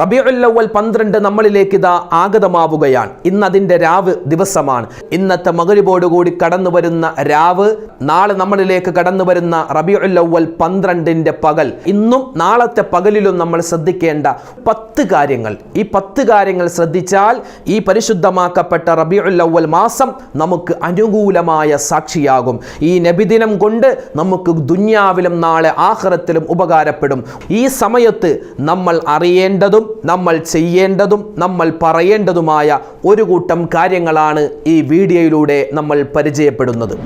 റബിയുല്ലവൽ പന്ത്രണ്ട് നമ്മളിലേക്ക് ഇതാ ആഗതമാവുകയാണ്. ഇന്ന് അതിന്റെ രാവ് ദിവസമാണ്. ഇന്നത്തെ മകരിബോടുകൂടി കടന്നു വരുന്ന രാവ് നാളെ നമ്മളിലേക്ക് കടന്നു വരുന്ന റബിയുല്ലവൽ പന്ത്രണ്ടിന്റെ പകൽ. ഇന്നും നാളത്തെ പകലിലും നമ്മൾ ശ്രദ്ധിക്കേണ്ട പത്ത് കാര്യങ്ങൾ. ഈ പത്ത് കാര്യങ്ങൾ ശ്രദ്ധിച്ചാൽ ഈ പരിശുദ്ധമാക്കപ്പെട്ട റബിയുല്ലവൽ മാസം നമുക്ക് അനുകൂലമായ സാക്ഷിയാകും. ഈ നബിദിനം കൊണ്ട് നമുക്ക് ദുന്യാവിലും നാളെ ആഹ്റത്തിലും ഉപകാരപ്പെടും. ഈ സമയത്ത് നമ്മൾ അറിയേണ്ടതും നമ്മൾ ചെയ്യേണ്ടതും നമ്മൾ പറയേണ്ടതുമായ ഒരു കൂട്ടം കാര്യങ്ങളാണ് ഈ വീഡിയോയിലൂടെ നമ്മൾ പരിചയപ്പെടുന്നത്.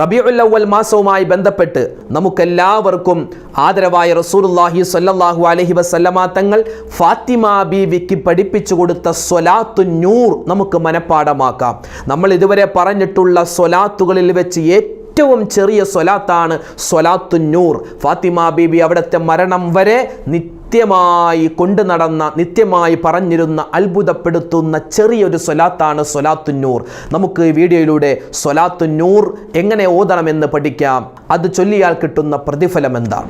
റബിയുല്ലവൽ മാസവുമായി ബന്ധപ്പെട്ട് നമുക്കെല്ലാവർക്കും ആദരവായ റസൂലുള്ളാഹി സല്ലാഹു അലഹി വസല്ലമ തങ്ങൾ ഫാത്തിമ ബീവിക്ക് പഠിപ്പിച്ചു കൊടുത്ത സ്വലാത്തു നൂർ നമുക്ക് മനഃപ്പാടമാക്കാം നമ്മൾ ഇതുവരെ പറഞ്ഞിട്ടുള്ള സ്വലാത്തുകളിൽ വെച്ച് ഏറ്റവും ചെറിയ സ്വലാത്താണ് സ്വലാത്തു നൂർ. ഫാത്തിമ ബീബി അവിടുത്തെ മരണം വരെ നിത്യമായി കൊണ്ടു നടന്ന നിത്യമായി പറഞ്ഞിരുന്ന അത്ഭുതപ്പെടുത്തുന്ന ചെറിയൊരു സ്വലാത്താണ് സ്വലാത്തുന്നൂർ. നമുക്ക് വീഡിയോയിലൂടെ സ്വലാത്തുന്നൂർ എങ്ങനെ ഓതണമെന്ന് പഠിക്കാം. അത് ചൊല്ലിയാൽ കിട്ടുന്ന പ്രതിഫലം എന്താ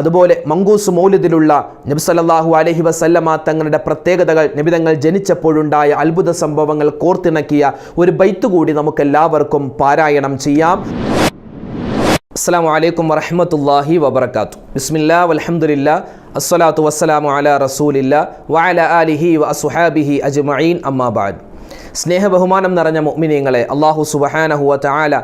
അതുപോലെ മങ്കൂസ് മൗലിദിലുള്ള നബി സല്ലല്ലാഹു അലൈഹി വസല്ലമ തങ്ങളുടെ പ്രത്യേകതകൾ നബിതങ്ങൾ ജനിച്ചപ്പോഴുണ്ടായ അത്ഭുത സംഭവങ്ങൾ കോർത്തിണക്കിയ ഒരു ബൈത്ത് കൂടി നമുക്കെല്ലാവർക്കും പാരായണം ചെയ്യാം. അസ്സാം വലൈക്കും വറഹമത്തല്ലാഹി വബർക്കാത്തു ബിസ്മില്ല വലഹമുല്ല അസ്സലാത്തു വസ്സലാമു അല റസൂലില്ല വഅല ആലിഹി വ അസുഹാബിഹി അജ്മഈൻ അമ്മാബാദ് സ്നേഹ ബഹുമാനം നിറഞ്ഞ മുഅ്മിനീങ്ങളെ അള്ളാഹു സുബഹാനഹുവ തആല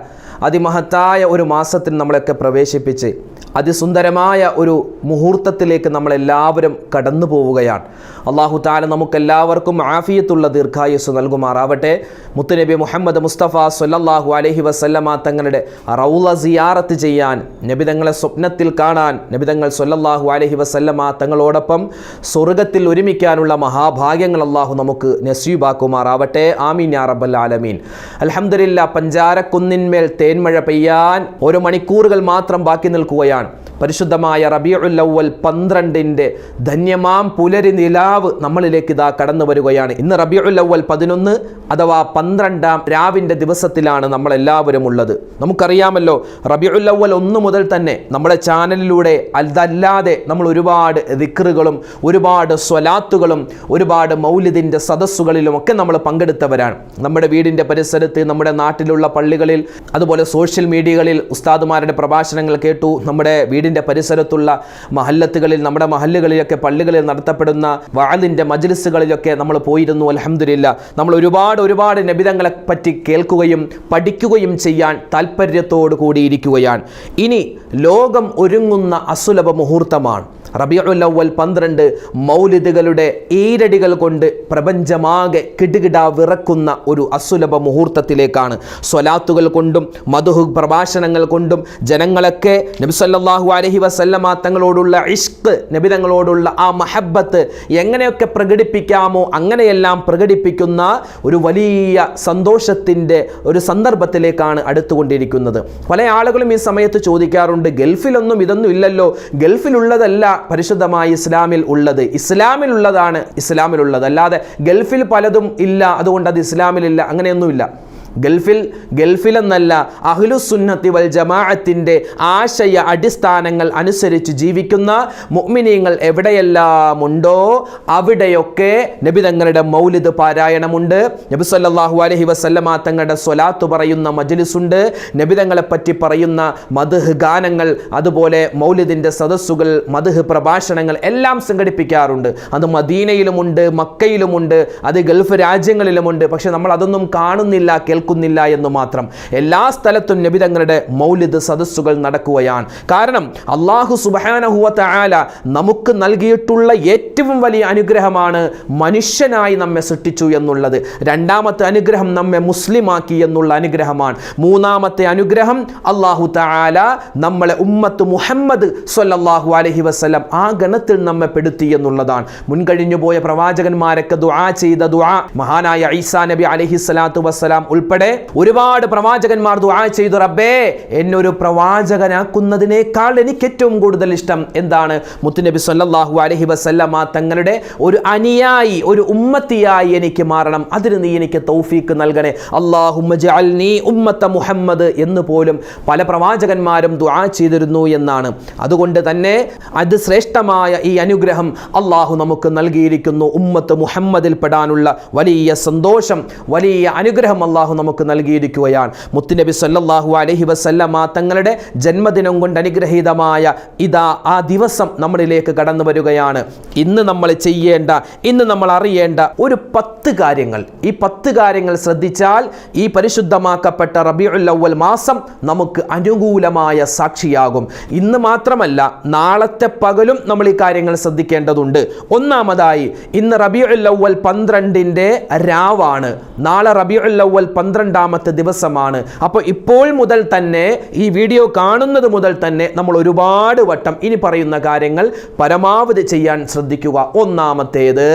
അതിമഹത്തായ ഒരു മാസത്തിൽ നമ്മളൊക്കെ പ്രവേശിപ്പിച്ച് അതിസുന്ദരമായ ഒരു മുഹൂർത്തത്തിലേക്ക് നമ്മളെല്ലാവരും കടന്നു പോവുകയാണ് അള്ളാഹു താല നമുക്കെല്ലാവർക്കും ആഫിയത്തുള്ള ദീർഘായുസ് നൽകുമാറാവട്ടെ. മുത്തുനബി മുഹമ്മദ് മുസ്തഫ സൊല്ലാഹു അലഹി വസല്ലമ തങ്ങളുടെ റൗള സിയാറത്ത് ചെയ്യാൻ നബിതങ്ങളെ സ്വപ്നത്തിൽ കാണാൻ നബിതങ്ങൾ സൊല്ലാഹു അലഹി വസല്ലമ തങ്ങളോടൊപ്പം സ്വർഗത്തിൽ ഒരുമിക്കാനുള്ള മഹാഭാഗ്യങ്ങൾ അള്ളാഹു നമുക്ക് നസീബാക്കുമാറാവട്ടെ. ആമീൻ യാ റബ്ബൽ ആലമീൻ. അലഹമില്ല പഞ്ചാരക്കുന്നിന്മേൽ തേന്മഴ പെയ്യാൻ ഒരു മണിക്കൂറുകൾ മാത്രം ബാക്കി നിൽക്കുകയാണ്. പരിശുദ്ധമായ റബിയുല്ലവൽ പന്ത്രണ്ടിന്റെ ധന്യമാം പുലരി നിലാവ് നമ്മളിലേക്ക് ഇതാ കടന്നു വരികയാണ്. ഇന്ന് റബിയുല്ലവൽ പതിനൊന്ന് അഥവാ പന്ത്രണ്ടാം രാവിന്റെ ദിവസത്തിലാണ് നമ്മളെല്ലാവരും ഉള്ളത്. നമുക്കറിയാമല്ലോ റബിയുല്ലവൽ ഒന്ന് മുതൽ തന്നെ നമ്മുടെ ചാനലിലൂടെ അതല്ലാതെ നമ്മൾ ഒരുപാട് ദിക്റുകളും ഒരുപാട് സ്വലാത്തുകളും ഒരുപാട് മൗലിദിന്റെ സദസ്സുകളിലും ഒക്കെ നമ്മൾ പങ്കെടുത്തവരാണ്. നമ്മുടെ വീടിന്റെ പരിസരത്ത് നമ്മുടെ നാട്ടിലുള്ള പള്ളികളിൽ അതുപോലെ സോഷ്യൽ മീഡിയകളിൽ ഉസ്താദുമാരുടെ പ്രഭാഷണങ്ങൾ കേട്ടു നമ്മുടെ വീടിന്റെ പരിസരത്തുള്ള മഹല്ലത്തുകളിൽ നമ്മുടെ മഹല്ലുകളിലൊക്കെ പള്ളികളിൽ നടത്തപ്പെടുന്ന വാലിന്റെ മജ്ലിസുകളിലൊക്കെ നമ്മൾ പോയിരുന്നു അലഹമില്ല നമ്മൾ ഒരുപാട് ഒരുപാട് നബിതങ്ങളെ പറ്റി കേൾക്കുകയും പഠിക്കുകയും ചെയ്യാൻ താല്പര്യത്തോടു കൂടിയിരിക്കുകയാണ്. ഇനി ലോകം ഒരുങ്ങുന്ന അസുലഭ മുഹൂർത്തമാണ്. റബിയുല്ലവൽ പന്ത്രണ്ട് മൗലിദുകളുടെ ഈരടികൾ കൊണ്ട് പ്രപഞ്ചമാകെ കിടുകിട വിറക്കുന്ന ഒരു അസുലഭ മുഹൂർത്തത്തിലേക്കാണ്. സ്വലാത്തുകൾ കൊണ്ടും മധുഹു പ്രഭാഷണങ്ങൾ കൊണ്ടും ജനങ്ങളൊക്കെ നബിസല്ലാഹു അലഹി വസല്ലമ തങ്ങളോടുള്ള ഇഷ്ക് നബിതങ്ങളോടുള്ള ആ മഹബത്ത് എങ്ങനെയൊക്കെ പ്രകടിപ്പിക്കാമോ അങ്ങനെയെല്ലാം പ്രകടിപ്പിക്കുന്ന ഒരു വലിയ സന്തോഷത്തിന്റെ ഒരു സന്ദർഭത്തിലേക്കാണ് അടുത്തുകൊണ്ടിരിക്കുന്നത്. പല ആളുകളും ഈ സമയത്ത് ചോദിക്കാറുണ്ട് ഗൾഫിലൊന്നും ഇതൊന്നും ഇല്ലല്ലോ. ഗൾഫിലുള്ളതല്ല പരിശുദ്ധമായ ഇസ്ലാമിൽ ഉള്ളത്. ഇസ്ലാമിലുള്ളതാണ് ഇസ്ലാമിലുള്ളത്. അല്ലാതെ ഗൾഫിൽ പലതും ഇല്ല. അതുകൊണ്ട് അത് ഇസ്ലാമിലില്ല. അങ്ങനെയൊന്നുമില്ല. ഗൾഫിൽ ഗൾഫിലെന്നല്ല അഹ്ലുസുന്നത്തി വൽ ജമാഅത്തിന്റെ ആശയ അടിസ്ഥാനങ്ങൾ അനുസരിച്ച് ജീവിക്കുന്ന മുഅ്മിനീങ്ങൾ എവിടെയെല്ലാം ഉണ്ടോ അവിടെയൊക്കെ നബി തങ്ങളുടെ മൗലിദ് പാരായണമുണ്ട്. നബി സല്ലല്ലാഹു അലൈഹി വസല്ലമ തങ്ങളുടെ സ്വലാത്ത് പറയുന്ന മജ്ലിസുണ്ട്. നബി തങ്ങളെ പറ്റി പറയുന്ന മദ്ഹ് ഗാനങ്ങൾ അതുപോലെ മൗലിദിന്റെ സദസ്സുകൾ മദ്ഹ് പ്രഭാഷണങ്ങൾ എല്ലാം സംഘടിപ്പിക്കാറുണ്ട്. അത് മദീനയിലുമുണ്ട് മക്കയിലുമുണ്ട് അത് ഗൾഫ് രാജ്യങ്ങളിലുമുണ്ട്. പക്ഷെ നമ്മൾ അതൊന്നും കാണുന്നില്ല കേൾക്കുന്നില്ല. എന്ന് മാത്രം. എല്ലാ സ്ഥലത്തും നബി തങ്ങളുടെ മൗലിദ് സദസ്സുകൾ നടക്കുകയാണ്. കാരണം അള്ളാഹു സുബാനഹുവത്ത ആല നമുക്ക് നൽകിയിട്ടുള്ള ഏറ്റവും വലിയ അനുഗ്രഹമാണ് മനുഷ്യനായി നമ്മെ സൃഷ്ടിച്ചു എന്നുള്ളത്. രണ്ടാമത്തെ അനുഗ്രഹം നമ്മെ മുസ്ലിമാക്കി എന്നുള്ള അനുഗ്രഹമാണ്. മൂന്നാമത്തെ അനുഗ്രഹം അള്ളാഹു താല നമ്മളെ ഉമ്മത്ത് മുഹമ്മദ് സൊല്ലാഹു അലഹി വസ്ലം ആ ഗണത്തിൽ നമ്മെ പെടുത്തി എന്നുള്ളതാണ്. മുൻകഴിഞ്ഞു പോയ പ്രവാചകന്മാരൊക്കെ ദുആ ചെയ്ത ദുആ. മഹാനായ ഈസാ നബി അലഹി സ്വലാത്തു വസ്സലാം ഉൾപ്പെടെ ഉൾപ്പെടെ ഒരുപാട് പ്രവാചകന്മാർ ദുആ ചെയ്തു റബ്ബേ എന്നൊരു പ്രവാചകനാക്കുന്നതിനേക്കാൾ എനിക്ക് ഏറ്റവും കൂടുതൽ ഇഷ്ടം എന്താണ്? മുത്തുനബി സല്ലല്ലാഹു അലൈഹി വസല്ലമ തങ്ങളുടെ ഒരു അനിയായി ഒരു ഉമ്മത്തിയായി എനിക്ക് മാറണം. അതിന് നീ എനിക്ക് തൗഫീക്ക് നൽകണേ. അല്ലാഹുമ്മ ജഅൽനീ ഉമ്മത്ത മുഹമ്മദ് എന്ന് പോലും പല പ്രവാചകന്മാരും ദുആ ചെയ്തിരുന്നു എന്നാണ്. അതുകൊണ്ട് തന്നെ അത് ശ്രേഷ്ഠമായ ഈ അനുഗ്രഹം അള്ളാഹു നമുക്ക് നൽകിയിരിക്കുന്നു. ഉമ്മത്ത് മുഹമ്മദിൽ പെടാനുള്ള വലിയ സന്തോഷം വലിയ അനുഗ്രഹം അള്ളാഹു നമുക്ക് നൽകിയിരിക്കുകയാണ്. മുത്തുനബി സല്ലല്ലാഹു അലൈഹി വസല്ലമ തങ്ങളുടെ ജന്മദിനം കൊണ്ട് അനുഗ്രഹീതമായ ഇതാ ആ ദിവസം നമ്മളിലേക്ക് കടന്നു വരികയാണ്. ഇന്ന് നമ്മൾ ചെയ്യേണ്ട ഇന്ന് നമ്മൾ അറിയേണ്ട ഒരു പത്ത് കാര്യങ്ങൾ. ഈ പത്ത് കാര്യങ്ങൾ ശ്രദ്ധിച്ചാൽ ഈ പരിശുദ്ധമാക്കപ്പെട്ട റബിഉൽ അവൽ മാസം നമുക്ക് അനുകൂലമായ സാക്ഷിയാകും. ഇന്ന് മാത്രമല്ല നാളത്തെ പകലും നമ്മൾ ഈ കാര്യങ്ങൾ ശ്രദ്ധിക്കേണ്ടതുണ്ട്. ഒന്നാമതായി ഇന്ന് റബിഉൽ അവ്വൽ പന്ത്രണ്ടിന്റെ രാവാണ്. നാളെ റബിഉൽ അവ്വൽ പന്ത്രണ്ടാമത്തെ ദിവസമാണ്. അപ്പോൾ ഇപ്പോൾ മുതൽ തന്നെ ഈ വീഡിയോ കാണുന്നത് മുതൽ തന്നെ നമ്മൾ ഒരുപാട് വട്ടം ഇനി പറയുന്ന കാര്യങ്ങൾ പരമാവധി ചെയ്യാൻ ശ്രദ്ധിക്കുക. ഒന്നാമത്തേത്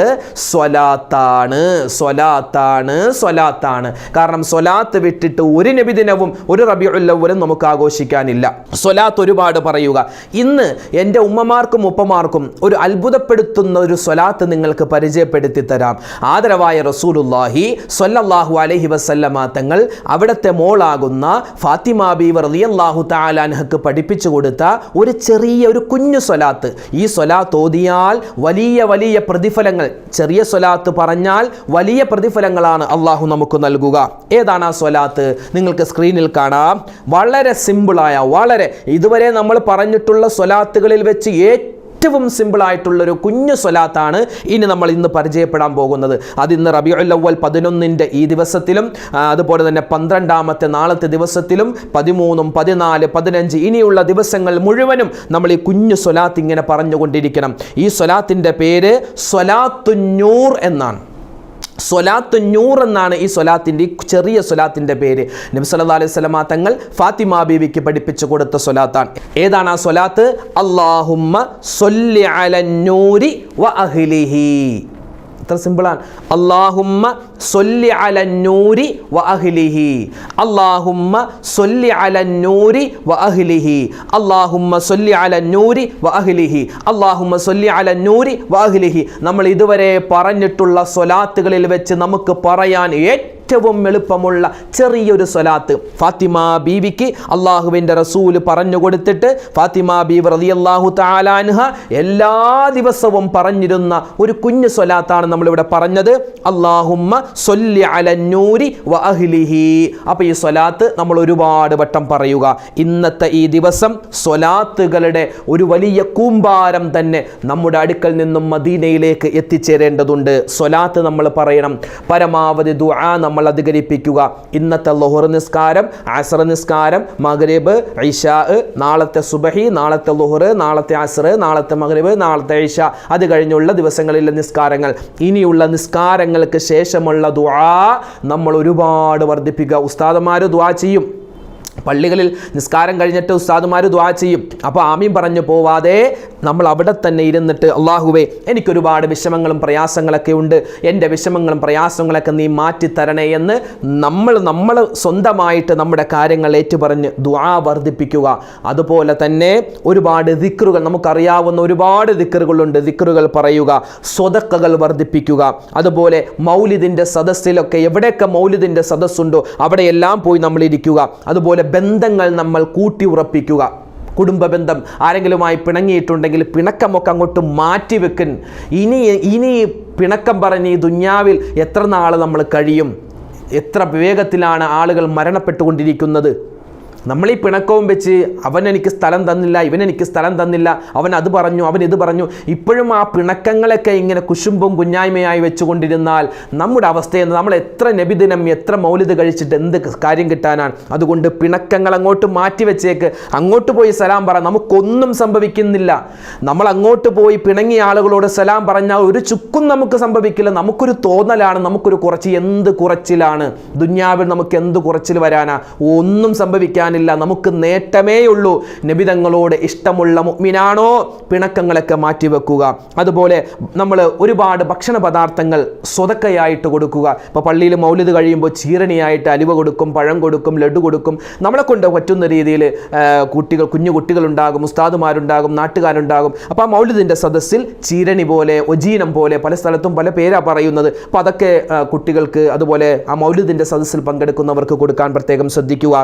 സ്വലാത്താണ്. സ്വലാത്താണ് സ്വലാത്താണ്. കാരണം സ്വലാത്ത് വിട്ടിട്ട് ഒരു നബിദിനവും ഒരു റബിയുള്ളവരും നമുക്ക് ആഘോഷിക്കാനില്ല. സ്വലാത്ത് ഒരുപാട് പറയുക. ഇന്ന് എന്റെ ഉമ്മമാർക്കും ഉപ്പമാർക്കും ഒരു അത്ഭുതപ്പെടുത്തുന്ന ഒരു സ്വലാത്ത് നിങ്ങൾക്ക് പരിചയപ്പെടുത്തി തരാം. ആദരവായ റസൂലുല്ലാഹി സ്വല്ലല്ലാഹു അലൈഹി വസല്ലമ തങ്ങൾ അവിടുത്തെ മോളാകുന്ന ഫാത്തിമ ബീവർ റളിയല്ലാഹു താലാൻഹക്ക് പഠിപ്പിച്ചു കൊടുത്ത ഒരു ചെറിയ ഒരു കുഞ്ഞു സ്വലാത്ത്. ഈ സ്വലാത്ത് ഓതിയാൽ വലിയ വലിയ പ്രതിഫലങ്ങൾ ചെറിയ സ്വലാത്ത് പറഞ്ഞാൽ വലിയ പ്രതിഫലങ്ങളാണ് അള്ളാഹു നമുക്ക് നൽകുക. ഏതാണ് ആ സ്വലാത്ത്? നിങ്ങൾക്ക് സ്ക്രീനിൽ കാണാം. വളരെ സിമ്പിളായ വളരെ ഇതുവരെ നമ്മൾ പറഞ്ഞിട്ടുള്ള സ്വലാത്തുകളിൽ വെച്ച് ഏറ്റവും സിമ്പിൾ ആയിട്ടുള്ള ഒരു കുഞ്ഞു സ്വലാത്താണ് ഇനി നമ്മൾ ഇന്ന് പരിചയപ്പെടാൻ പോകുന്നത്. അത് ഇന്ന് റബിയുൽ അവ്വൽ പതിനൊന്നിന്റെ ഈ ദിവസത്തിലും അതുപോലെ തന്നെ പന്ത്രണ്ടാമത്തെ നാളത്തെ ദിവസത്തിലും പതിമൂന്നും പതിനാല് പതിനഞ്ച് ഇനിയുള്ള ദിവസങ്ങൾ മുഴുവനും നമ്മൾ ഈ കുഞ്ഞു സ്വലാത്ത് ഇങ്ങനെ പറഞ്ഞുകൊണ്ടിരിക്കണം. ഈ സ്വലാത്തിന്റെ പേര് സ്വലാത്തുന്നൂർ എന്നാണ്. സ്വലാത്ത് നൂർ എന്നാണ് ഈ സൊലാത്തിന്റെ ചെറിയ സൊലാത്തിന്റെ പേര്. നബി സല്ലല്ലാഹു അലൈഹി വസല്ലമ തങ്ങൾ ഫാത്തിമ ബീവിക്ക് പഠിപ്പിച്ചു കൊടുത്ത സൊലാത്താണ് ഏതാണ് ആ സൊലാത്ത് അല്ലാഹുമ്മ സൊല്ലി അലന്നൂരി വ അഹ്ലിഹി. ഇത്ര സിമ്പിളാണ്. അള്ളാഹുമ്മ സൊല്ലി അലന്നൂരി വ അഹ്ലിഹി. അള്ളാഹുമ്മ സൊല്ലി അലന്നൂരി വ അഹ്ലിഹി. അള്ളാഹുമ്മ സൊല്ലി അലന്നൂരി വ അഹ്ലിഹി. അള്ളാഹുമ്മ സൊല്ലി അലന്നൂരി വ അഹ്ലിഹി. നമ്മൾ ഇതുവരെ പറഞ്ഞിട്ടുള്ള സ്വലാത്തുകളിൽ വെച്ച് നമുക്ക് പറയാൻ ഏറ്റവും എളുപ്പമുള്ള ചെറിയൊരു സ്വലാത്ത്. ഫാത്തിമ ബീവിക്ക് അള്ളാഹുവിന്റെ റസൂൽ പറഞ്ഞു കൊടുത്തിട്ട് ഫാത്തിമ ബീവ് റതി അള്ളാഹു താലാൻഹ എല്ലാ ദിവസവും പറഞ്ഞിരുന്ന ഒരു കുഞ്ഞു സ്വലാത്താണ് നമ്മളിവിടെ പറഞ്ഞത്. അള്ളാഹുമ്മ സൊല്ലി അലന്നൂരി വ അഹ്ലിഹി. അപ്പോൾ ഈ സ്വലാത്ത് നമ്മൾ ഒരുപാട് വട്ടം പറയുക. ഇന്നത്തെ ഈ ദിവസം സ്വലാത്തുകളുടെ ഒരു വലിയ കൂമ്പാരം തന്നെ നമ്മുടെ അടുക്കൽ നിന്നും മദീനയിലേക്ക് എത്തിച്ചേരേണ്ടതുണ്ട്. സ്വലാത്ത് നമ്മൾ പറയണം. പരമാവധി ദുആ നമ്മൾ അധികരിപ്പിക്കുക. ഇന്നത്തെ ലൊഹർ നിസ്കാരം അസർ നിസ്കാരം മഗ്രിബ് ഇഷാ നാളത്തെ സുബഹി നാളത്തെ ലൊഹർ നാളത്തെ അസർ നാളത്തെ മഗ്രിബ് നാളത്തെ ഇഷ. അത് കഴിഞ്ഞുള്ള ദിവസങ്ങളിലെ നിസ്കാരങ്ങൾ. ഇനിയുള്ള നിസ്കാരങ്ങൾക്ക് ശേഷമുള്ള ദുആ നമ്മൾ ഒരുപാട് വർദ്ധിപ്പിക്കുക. ഉസ്താദന്മാർ ദുആ ചെയ്യും. പള്ളികളിൽ നിസ്കാരം കഴിഞ്ഞിട്ട് ഉസ്താദുമാർ ദ്വാ ചെയ്യും. അപ്പോൾ ആമീൻ പറഞ്ഞു പോവാതെ നമ്മൾ അവിടെ തന്നെ ഇരുന്നിട്ട് അള്ളാഹുവേ എനിക്കൊരുപാട് വിഷമങ്ങളും പ്രയാസങ്ങളൊക്കെ ഉണ്ട്. എന്റെ വിഷമങ്ങളും പ്രയാസങ്ങളൊക്കെ നീ മാറ്റി തരണേ എന്ന് നമ്മൾ നമ്മൾ സ്വന്തമായിട്ട് നമ്മുടെ കാര്യങ്ങൾ ഏറ്റുപറഞ്ഞ് ദ്വാ വർദ്ധിപ്പിക്കുക. അതുപോലെ തന്നെ ഒരുപാട് ദിക്റുകൾ നമുക്കറിയാവുന്ന ഒരുപാട് ദിക്റുകളുണ്ട്. ദിക്റുകൾ പറയുക സ്വതക്കകൾ വർദ്ധിപ്പിക്കുക. അതുപോലെ മൗലിദിന്റെ സദസ്സിലൊക്കെ എവിടെയൊക്കെ മൗലിദിന്റെ സദസ്സുണ്ടോ അവിടെയെല്ലാം പോയി നമ്മൾ ഇരിക്കുക. അതുപോലെ ബന്ധങ്ങൾ നമ്മൾ കൂട്ടി ഉറപ്പിക്കുക. കുടുംബ ബന്ധം ആരെങ്കിലുമായി പിണങ്ങിയിട്ടുണ്ടെങ്കിൽ പിണക്കമൊക്കെ അങ്ങോട്ട് മാറ്റി വെക്കൻ. ഇനി ഇനി പിണക്കം പറഞ്ഞ് ഈ ദുന്യാവിൽ എത്ര നാൾ നമ്മൾ കഴിയും? എത്ര വേഗത്തിലാണ് ആളുകൾ മരണപ്പെട്ടുകൊണ്ടിരിക്കുന്നത്? നമ്മൾ ഈ പിണക്കവും വെച്ച് അവൻ എനിക്ക് സ്ഥലം തന്നില്ല ഇവൻ എനിക്ക് സ്ഥലം തന്നില്ല അവൻ അത് പറഞ്ഞു അവൻ ഇത് പറഞ്ഞു. ഇപ്പോഴും ആ പിണക്കങ്ങളൊക്കെ ഇങ്ങനെ കുശുമ്പും കുഞ്ഞായ്മയായി വെച്ചുകൊണ്ടിരുന്നാൽ നമ്മുടെ അവസ്ഥയെന്ന് നമ്മൾ എത്ര നബിദിനം എത്ര മൗലിത് കഴിച്ചിട്ട് എന്ത് കാര്യം കിട്ടാനാണ്? അതുകൊണ്ട് പിണക്കങ്ങൾ അങ്ങോട്ട് മാറ്റി വെച്ചേക്ക്. അങ്ങോട്ട് പോയി സലാം പറ നമുക്കൊന്നും സംഭവിക്കുന്നില്ല. നമ്മൾ അങ്ങോട്ട് പോയി പിണങ്ങിയ ആളുകളോട് സലാം പറഞ്ഞാൽ ഒരു ചുക്കും നമുക്ക് സംഭവിക്കില്ല. നമുക്കൊരു തോന്നലാണ് നമുക്കൊരു കുറച്ച് എന്ത് കുറച്ചിലാണ്. ദുന്യാവിൽ നമുക്ക് എന്ത് കുറച്ചിൽ വരാനാ? ഒന്നും സംഭവിക്കാനില്ല പറയാനില്ല നമുക്ക് നേട്ടമേ ഉള്ളൂ നബിതങ്ങളോട് ഇഷ്ടമുള്ള മുഅ്മിനാണോ? പിണക്കങ്ങളൊക്കെ മാറ്റിവെക്കുക അതുപോലെ നമ്മൾ ഒരുപാട് ഭക്ഷണ പദാർത്ഥങ്ങൾ സ്വതക്കയായിട്ട് കൊടുക്കുക. ഇപ്പോൾ പള്ളിയിൽ മൗലിത് കഴിയുമ്പോൾ ചീരണിയായിട്ട് അലുവ കൊടുക്കും പഴം കൊടുക്കും ലഡു കൊടുക്കും. നമ്മളെ കൊണ്ട് പറ്റുന്ന രീതിയിൽ കുട്ടികൾ കുഞ്ഞു കുട്ടികളുണ്ടാകും ഉസ്താദുമാരുണ്ടാകും നാട്ടുകാരുണ്ടാകും. അപ്പോൾ ആ മൗലിദിന്റെ സദസ്സിൽ ചീരണി പോലെ ഒജീനം പോലെ പല സ്ഥലത്തും പല പേരാ പറയുന്നത്. അപ്പോൾ അതൊക്കെ കുട്ടികൾക്ക് അതുപോലെ ആ മൗലിദിന്റെ സദസ്സിൽ പങ്കെടുക്കുന്നവർക്ക് കൊടുക്കാൻ പ്രത്യേകം ശ്രദ്ധിക്കുക.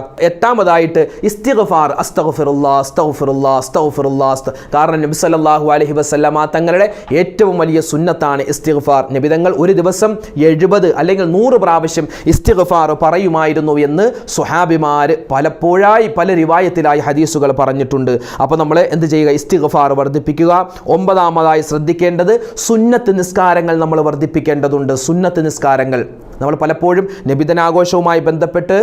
എട്ടാമതായിട്ട് ഇസ്തിഗ്ഫാർ അസ്തഗ്ഫിറുല്ലാ അസ്തഗ്ഫിറുല്ലാ അസ്തഗ്ഫിറുല്ലാ അസ്ത കാരണം നബി സല്ലല്ലാഹു അലൈഹി വസല്ലമ തങ്ങളുടെ ഏറ്റവും വലിയ സുന്നത്താണ് ഇസ്തിഗ്ഫാർ. നബിതങ്ങൾ ഒരു ദിവസം എഴുപത് അല്ലെങ്കിൽ നൂറ് പ്രാവശ്യം ഇസ്തിഗ്ഫാർ പറയുമായിരുന്നു എന്ന് സുഹാബിമാർ പലപ്പോഴായി പല റിവായത്തിലായി ഹദീസുകൾ പറഞ്ഞിട്ടുണ്ട്. അപ്പോൾ നമ്മൾ എന്ത് ചെയ്യുക? ഇസ്തിഗ്ഫാർ വർദ്ധിപ്പിക്കുക. ഒമ്പതാമതായി ശ്രദ്ധിക്കേണ്ടത് സുന്നത്ത് നിസ്കാരങ്ങൾ നമ്മൾ വർദ്ധിപ്പിക്കേണ്ടതുണ്ട്. സുന്നത്ത് നിസ്കാരങ്ങൾ. നമ്മൾ പലപ്പോഴും നബിതനാഘോഷവുമായി ബന്ധപ്പെട്ട്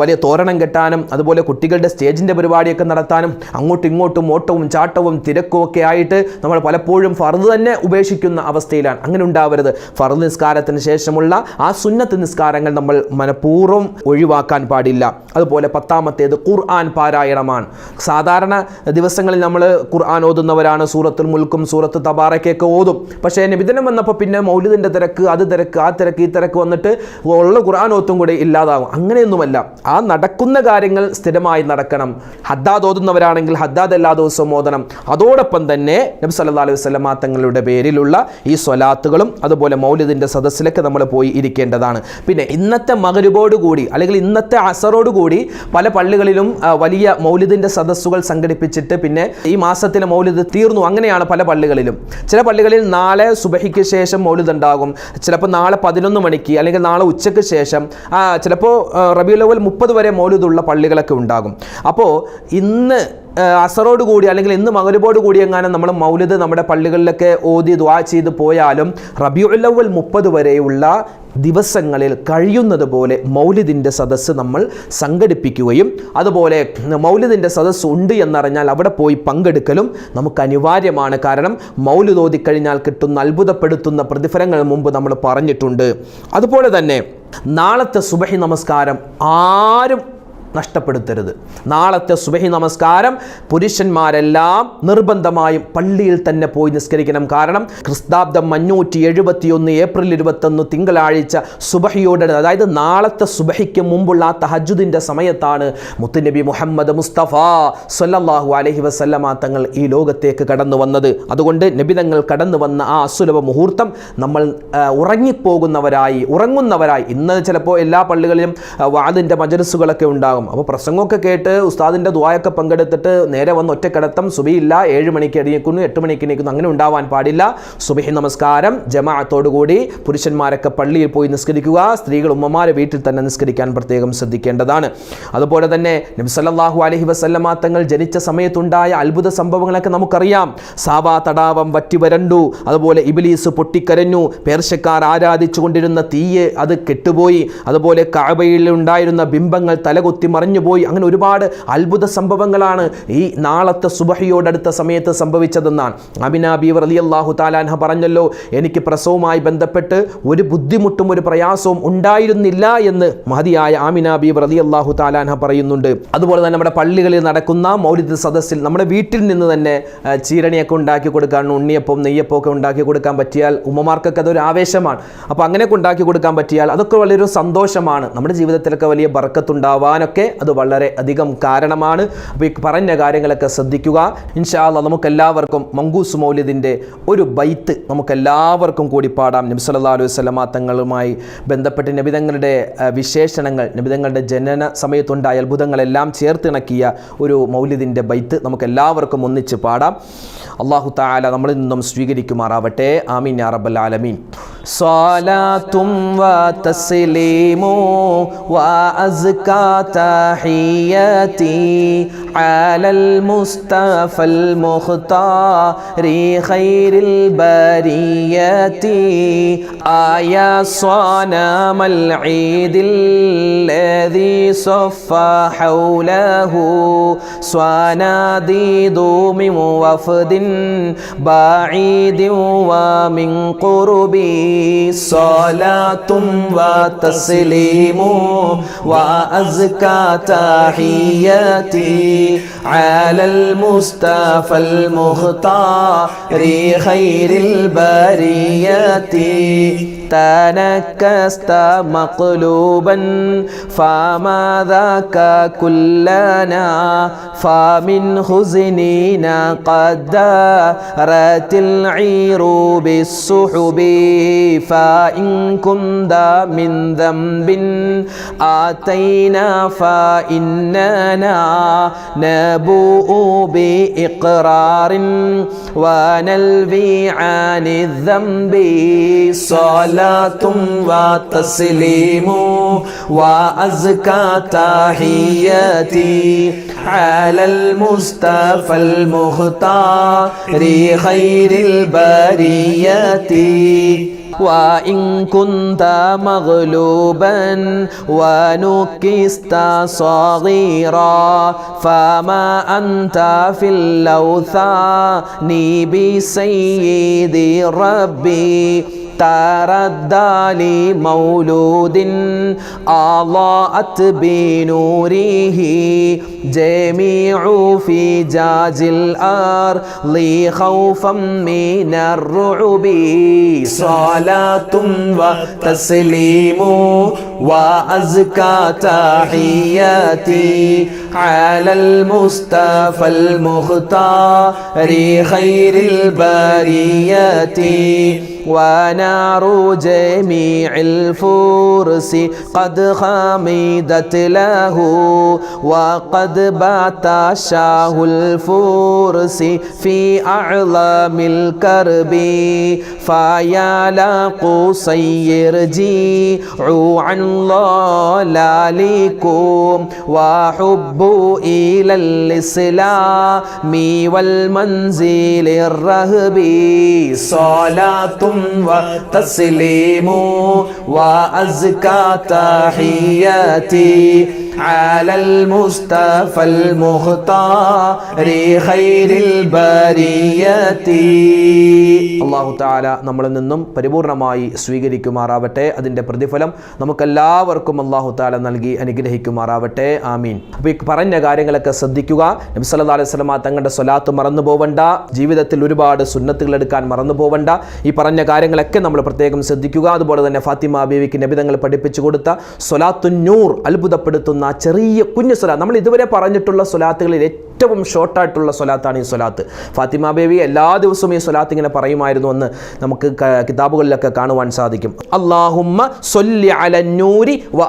വലിയ തോരണം കെട്ടാനും അതുപോലെ കുട്ടികളുടെ സ്റ്റേജിന്റെ പരിപാടിയൊക്കെ നടത്താനും അങ്ങോട്ടും ഇങ്ങോട്ടും ഓട്ടവും ചാട്ടവും തിരക്കും ഒക്കെ ആയിട്ട് നമ്മൾ പലപ്പോഴും ഫർദ് തന്നെ ഉപേക്ഷിക്കുന്ന അവസ്ഥയിലാണ്. അങ്ങനെ ഉണ്ടാവരുത്. ഫർദ് നിസ്കാരത്തിന് ശേഷമുള്ള ആ സുന്നത്ത് നിസ്കാരങ്ങൾ നമ്മൾ മനഃപൂർവം ഒഴിവാക്കാൻ പാടില്ല. അതുപോലെ പത്താമത്തേത് ഖുർആൻ പാരായണമാണ്. സാധാരണ ദിവസങ്ങളിൽ നമ്മൾ ഖുർആൻ ഓതുന്നവരാണ്. സൂറത്തുൽ മുൽക്കും സൂറത്ത് തബാറയ്ക്കൊക്കെ ഓതും. പക്ഷേ നബിദിനം വന്നപ്പോൾ പിന്നെ മൗലിദിന്റെ തിരക്ക് അത് തിരക്ക് ആ തിരക്ക് ഈ തിരക്ക് വന്നിട്ട് ഉള്ള ഖുർആൻ ഓത്തും കൂടെ ഇല്ലാതാകും. അങ്ങനെയൊന്നുമല്ല. ആ നടക്കുന്ന കാര്യങ്ങൾ സ്ഥിരമായി നടക്കണം. ഹദ്ദാദ് ഓതുന്നവരാണെങ്കിൽ ഹദ്ദാദ് എല്ലാ ദിവസവും ഓതണം. അതോടൊപ്പം തന്നെ നബി സല്ലല്ലാഹു അലൈഹി വസല്ലം തങ്ങളുടെ പേരിലുള്ള ഈ സ്വലാത്തുകളും അതുപോലെ മൗലിദിന്റെ സദസ്സിലൊക്കെ നമ്മൾ പോയി ഇരിക്കേണ്ടതാണ്. പിന്നെ ഇന്നത്തെ മകരുബോട് കൂടി അല്ലെങ്കിൽ ഇന്നത്തെ അസറോട് കൂടി പല പള്ളികളിലും വലിയ മൗലിദിന്റെ സദസ്സുകൾ സംഘടിപ്പിച്ചിട്ട് പിന്നെ ഈ മാസത്തിലെ മൗലിദ് തീർന്നു. അങ്ങനെയാണ് പല പള്ളികളിലും. ചില പള്ളികളിൽ നാളെ സുബഹിക്ക് ശേഷം മൗലിദ് ഉണ്ടാകും ചിലപ്പോൾ നാളെ പതിനൊന്ന് മണിക്ക് അല്ലെങ്കിൽ നാളെ ഉച്ചയ്ക്ക് ശേഷം ചിലപ്പോൾ റബിയുലവൽ മുപ്പത് വരെ മൗലിദുള്ള പള്ളികളൊക്കെ ഉണ്ടാകും. അപ്പോൾ ഇന്ന് അസറോട് കൂടി അല്ലെങ്കിൽ ഇന്ന് മകരുബോട് കൂടി എങ്ങാനും നമ്മൾ മൗലിദ് നമ്മുടെ പള്ളികളിലൊക്കെ ഓതി ദ്വാ ചെയ്ത് പോയാലും റബിയുല്ലവൽ മുപ്പത് വരെയുള്ള ദിവസങ്ങളിൽ കഴിയുന്നത് പോലെ മൗലിദിന്റെ സദസ്സ് നമ്മൾ സംഘടിപ്പിക്കുകയും അതുപോലെ മൗലിദിന്റെ സദസ്സ് ഉണ്ട് എന്നറിഞ്ഞാൽ അവിടെ പോയി പങ്കെടുക്കലും നമുക്ക് അനിവാര്യമാണ്. കാരണം മൗലിദ് ഓതിക്കഴിഞ്ഞാൽ കിട്ടുന്ന അത്ഭുതപ്പെടുത്തുന്ന പ്രതിഫലങ്ങൾ മുമ്പ് നമ്മൾ പറഞ്ഞിട്ടുണ്ട്. അതുപോലെ തന്നെ നാളത്തെ സുബഹി നമസ്കാരം ആരും നഷ്ടപ്പെടുത്തരുത്. നാളത്തെ സുബഹി നമസ്കാരം പുരുഷന്മാരെല്ലാം നിർബന്ധമായും പള്ളിയിൽ തന്നെ പോയി നിസ്കരിക്കണം. കാരണം ക്രിസ്താബ്ദം അഞ്ഞൂറ്റി എഴുപത്തിയൊന്ന് ഏപ്രിൽ ഇരുപത്തൊന്ന് തിങ്കളാഴ്ച സുബഹിയോടെ അതായത് നാളത്തെ സുബഹിക്ക് മുമ്പുള്ള ആ തഹജുദിന്റെ സമയത്താണ് മുത്തുനബി മുഹമ്മദ് മുസ്തഫ സൊല്ലാഹു അലഹി വസല്ലമ തങ്ങൾ ഈ ലോകത്തേക്ക് കടന്നു വന്നത്. അതുകൊണ്ട് നബി തങ്ങൾ കടന്നു വന്ന ആ അസുലഭ മുഹൂർത്തം നമ്മൾ ഉറങ്ങിപ്പോകുന്നവരായി ഉറങ്ങുന്നവരായി. ഇന്ന് ചിലപ്പോൾ എല്ലാ പള്ളികളിലും വാദിന്റെ മജലിസുകളൊക്കെ ഉണ്ടാകും. അപ്പോൾ പ്രസംഗമൊക്കെ കേട്ട് ഉസ്താദിന്റെ ദ്വായൊക്കെ പങ്കെടുത്തിട്ട് നേരെ വന്ന് ഒറ്റക്കിടത്തം സുബിയില്ല ഏഴ് മണിക്ക് എണീക്കുന്നു എട്ട് മണിക്ക് എണീക്കുന്നു അങ്ങനെ ഉണ്ടാവാൻ പാടില്ല. സുബിഹി നമസ്കാരം ജമാഅത്തോടുകൂടി പുരുഷന്മാരൊക്കെ പള്ളിയിൽ പോയി നിസ്കരിക്കുക സ്ത്രീകൾ ഉമ്മമാരെ വീട്ടിൽ തന്നെ നിസ്കരിക്കാൻ പ്രത്യേകം ശ്രദ്ധിക്കേണ്ടതാണ്. അതുപോലെ തന്നെ നബി അലഹി വസല്ലമ തങ്ങൾ ജനിച്ച സമയത്തുണ്ടായ അത്ഭുത സംഭവങ്ങളൊക്കെ നമുക്കറിയാം. സാബാ തടാവം വറ്റി വരണ്ടു അതുപോലെ ഇബിലീസ് പൊട്ടിക്കരഞ്ഞു പേർഷ്യക്കാർ ആരാധിച്ചുകൊണ്ടിരുന്ന തീയെ അത് കെട്ടുപോയി അതുപോലെ കാബയിൽ ഉണ്ടായിരുന്ന ബിംബങ്ങൾ തലകുത്തി മറിഞ്ഞുപോയി. അങ്ങനെ ഒരുപാട് അത്ഭുത സംഭവങ്ങളാണ് ഈ നാളത്തെ സുബഹിയോടടുത്ത സമയത്ത് സംഭവിച്ചതെന്നാണ്. അമിന ബീവർ അലി അള്ളാഹു താലാൻഹ പറഞ്ഞല്ലോ എനിക്ക് പ്രസവവുമായി ബന്ധപ്പെട്ട് ഒരു ബുദ്ധിമുട്ടും ഒരു പ്രയാസവും ഉണ്ടായിരുന്നില്ല എന്ന് മഹതിയായ ആമിന ബീവർ അലി അള്ളാഹു താലാൻഹ പറയുന്നുണ്ട്. അതുപോലെ തന്നെ നമ്മുടെ പള്ളികളിൽ നടക്കുന്ന മൗലിദ് സദസ്സിൽ നമ്മുടെ വീട്ടിൽ നിന്ന് തന്നെ ചീരണിയൊക്കെ ഉണ്ടാക്കി കൊടുക്കാൻ ഉണ്ണിയപ്പം നെയ്യപ്പം ഒക്കെ ഉണ്ടാക്കി കൊടുക്കാൻ പറ്റിയാൽ ഉമ്മമാർക്കൊക്കെ അതൊരു ആവേശമാണ്. അപ്പോൾ അങ്ങനെയൊക്കെ ഉണ്ടാക്കി കൊടുക്കാൻ പറ്റിയാൽ അതൊക്കെ വളരെ ഒരു സന്തോഷമാണ്. നമ്മുടെ ജീവിതത്തിലൊക്കെ വലിയ ബർക്കത്തുണ്ടാവാനൊക്കെ അത് വളരെ അധികം കാരണമാണ്. അപ്പോൾ ഈ പറഞ്ഞ കാര്യങ്ങളൊക്കെ ശ്രദ്ധിക്കുക. ഇൻഷാല്ല നമുക്കെല്ലാവർക്കും മങ്കൂസ് മൗലിദിന്റെ ഒരു ബൈത്ത് നമുക്കെല്ലാവർക്കും കൂടി പാടാം. നബി സല്ലല്ലാഹു അലൈഹി വസല്ലമ തങ്ങളുമായി ബന്ധപ്പെട്ട് നബിതങ്ങളുടെ വിശേഷണങ്ങൾ നബിതങ്ങളുടെ ജനന സമയത്തുണ്ടായ അത്ഭുതങ്ങളെല്ലാം ചേർത്തിണക്കിയ ഒരു മൗലിദിന്റെ ബൈത്ത് നമുക്കെല്ലാവർക്കും ഒന്നിച്ച് പാടാം. അള്ളാഹു താല നമ്മളിൽ നിന്നും സ്വീകരിക്കുമാറാവട്ടെ ആമീൻ യാ റബ്ബൽ ആലമീൻ സ്വലാത്തും വതസ്ലീമു വഅസ്കാ തഹിയതി على المصطفى المختار خير البرية آيا صنم العيد الذي صفى حوله صناديد من وفد بعيد ومن قرب صلاة وتسليم وأزكى تحياتي على المصطفى المختار خير البرية تنكست مقلوبا فما ذاك كلنا فمن خزننا قد دارت العير بالسحب فإن كنت من ذنب آتينا فإننا نبوء بإقرار ونلوي عن الذنب. صلاة وتسليم وأزكى تحياتي على المصطفى المختار. خير البرية. وإن كنت مغلوبا ونكست صغيرا فما أنت في اللوثان بسيد ربي. تردى لمولود أضاءت بنوره جميع فجاج الأرض خوفا من الرعب صلاة وتسليم وأزكى تحياتي على المصطفى المختار خير البريات ونار جميع الفرس قد خمدت له وقد بات شاه الفرس في أعظم الكرب فيا لقصير جيعوا عن ضلالكم وحبوا إلى الإسلام والمنزل الرهب. صلاة وتسليم وأزكى تحياتي. على المصطفى المختار خير البرية അള്ളാഹു താല നമ്മളിൽ നിന്നും പരിപൂർണമായി സ്വീകരിക്കുമാറാവട്ടെ അതിൻ്റെ പ്രതിഫലം നമുക്കെല്ലാവർക്കും അള്ളാഹു താല നൽകി അനുഗ്രഹിക്കുമാറാവട്ടെ ആമീൻ അപ്പോൾ ഈ പറഞ്ഞ കാര്യങ്ങളൊക്കെ ശ്രദ്ധിക്കുക നബി സല്ലല്ലാഹു അലൈഹി വസല്ലമ തങ്ങളുടെ സ്വലാത്ത് മറന്നു പോവണ്ട ജീവിതത്തിൽ ഒരുപാട് സുന്നത്തുകൾ എടുക്കാൻ മറന്നു പോവണ്ട ഈ പറഞ്ഞ കാര്യങ്ങളൊക്കെ നമ്മൾ പ്രത്യേകം ശ്രദ്ധിക്കുക അതുപോലെ തന്നെ ഫാത്തിമ ബീവിക്ക് നബി തങ്ങൾ പഠിപ്പിച്ചു കൊടുത്ത സ്വലാത്തുന്നൂർ അത്ഭുതപ്പെടുത്തുന്ന ചെറിയ കുഞ്ഞു സ്വലാത്ത് നമ്മൾ ഇതുവരെ പറഞ്ഞിട്ടുള്ള സ്വലാത്തുകളിൽ ഏറ്റവും ഷോർട്ടായിട്ടുള്ള സ്വലാത്താണ് ഈ സ്വലാത്ത്. ഫാത്തിമ ബേബി എല്ലാ ദിവസവും ഈ സ്വലാത്ത് ഇങ്ങനെ പറയുമായിരുന്നു എന്ന് നമുക്ക് കിതാബുകളിലൊക്കെ കാണുവാൻ സാധിക്കും. അള്ളാഹുമ്മ സൊല്ലി അലന്നൂരി വ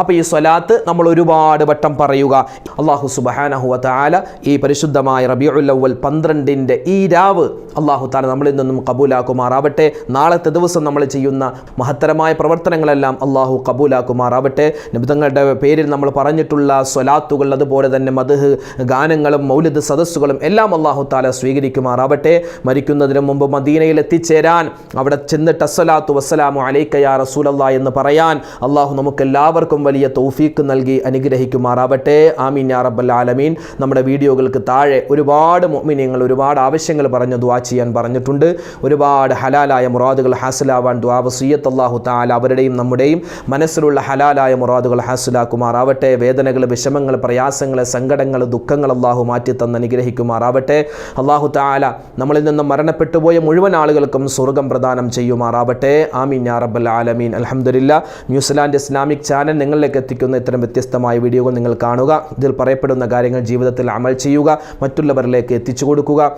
അപ്പോൾ ഈ സ്വലാത്ത് നമ്മൾ ഒരുപാട് വട്ടം പറയുക. അള്ളാഹു സുബഹാനഹു വ തആല ഈ പരിശുദ്ധമായ റബിയുല്ലവൽ പന്ത്രണ്ടിന്റെ ഈ രാവ് അള്ളാഹു താല നമ്മളിൽ നിന്നും കബൂലാക്കുമാറാവട്ടെ. നാളത്തെ ദിവസം നമ്മൾ ചെയ്യുന്ന മഹത്തരമായ പ്രവർത്തനങ്ങളെല്ലാം അള്ളാഹു കബൂലാക്കുമാറാവട്ടെ. നിബിതങ്ങളുടെ പേരിൽ നമ്മൾ പറഞ്ഞിട്ടുള്ള സ്വലാത്തുകൾ അതുപോലെ തന്നെ മധുഹ് ഗാനങ്ങളും മൗലിദ് സദസ്സുകളും എല്ലാം അള്ളാഹു താല സ്വീകരിക്കുമാറാവട്ടെ. മരിക്കുന്നതിന് മുമ്പ് മദീനയിൽ എത്തിച്ചേരാൻ അവിടെ ചെന്നിട്ട് അസ്സലാത്തു വസ്സലാമു അലൈക്കയാ റസൂലല്ലാ എന്ന് പറയാൻ അള്ളാഹു നമുക്ക് എല്ലാവർക്കും വലിയ തൗഫീക്ക് നൽകി അനുഗ്രഹിക്കുമാറാവട്ടെ. ആമീൻ യാ റബ്ബൽ ആലമീൻ. നമ്മുടെ വീഡിയോകൾക്ക് താഴെ ഒരുപാട് മോമിനിയങ്ങൾ ഒരുപാട് ആവശ്യങ്ങൾ പറഞ്ഞ് ദുവാ ചെയ്യാൻ പറഞ്ഞിട്ടുണ്ട്. ഒരുപാട് ഹലാലായ മുറാദുകൾ ഹാസിലാവാൻ ദുവാ വസീയത്ത് അള്ളാഹു താല അവരുടെയും നമ്മുടെയും മനസ്സിലുള്ള ഹലാലായ മുറാദുകൾ ഹാസിലാക്കുമാറാവട്ടെ. വേദനകൾ വിഷമങ്ങൾ പ്രയാസങ്ങൾ സങ്കടങ്ങൾ ദുഃഖങ്ങൾ അള്ളാഹു മാറ്റി തന്ന് അനുഗ്രഹിക്കുമാറാവട്ടെ. അള്ളാഹു താല നമ്മളിൽ നിന്നും മരണപ്പെട്ടു പോയ മുഴുവൻ ആളുകൾക്കും സ്വർഗം പ്രദാനം ചെയ്യുമാറാവട്ടെ. ആമീൻ യാ റബ്ബൽ ആലമീൻ. അൽഹംദുലില്ലാ. ന്യൂസിലാൻഡ് ഇസ്ലാമിക് ചാനൽ നിങ്ങളിലേക്ക് എത്തിക്കുന്ന ഇത്തരം വ്യത്യസ്തമായ വീഡിയോകൾ നിങ്ങൾ കാണുക. ഇതിൽ പറയപ്പെടുന്ന കാര്യങ്ങൾ ജീവിതത്തിൽ അമൽ ചെയ്യുക. മറ്റുള്ളവരിലേക്ക് എത്തിച്ചു കൊടുക്കുക.